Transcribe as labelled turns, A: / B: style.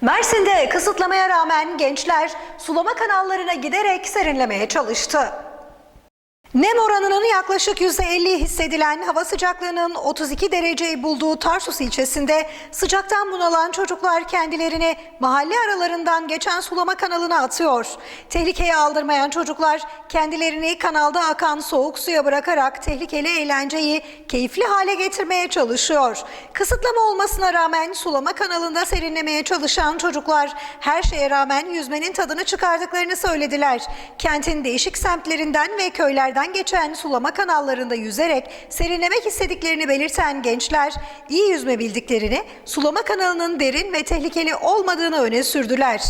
A: Mersin'de kısıtlamaya rağmen gençler sulama kanallarına giderek serinlemeye çalıştı. Nem oranının yaklaşık %50 hissedilen hava sıcaklığının 32 dereceyi bulduğu Tarsus ilçesinde sıcaktan bunalan çocuklar kendilerini mahalle aralarından geçen sulama kanalına atıyor. Tehlikeye aldırmayan çocuklar kendilerini kanalda akan soğuk suya bırakarak tehlikeli eğlenceyi keyifli hale getirmeye çalışıyor. Kısıtlama olmasına rağmen sulama kanalında serinlemeye çalışan çocuklar her şeye rağmen yüzmenin tadını çıkardıklarını söylediler. Kentin değişik semtlerinden ve köylerden geçen sulama kanallarında yüzerek serinlemek istediklerini belirten gençler iyi yüzme bildiklerini, sulama kanalının derin ve tehlikeli olmadığını öne sürdüler.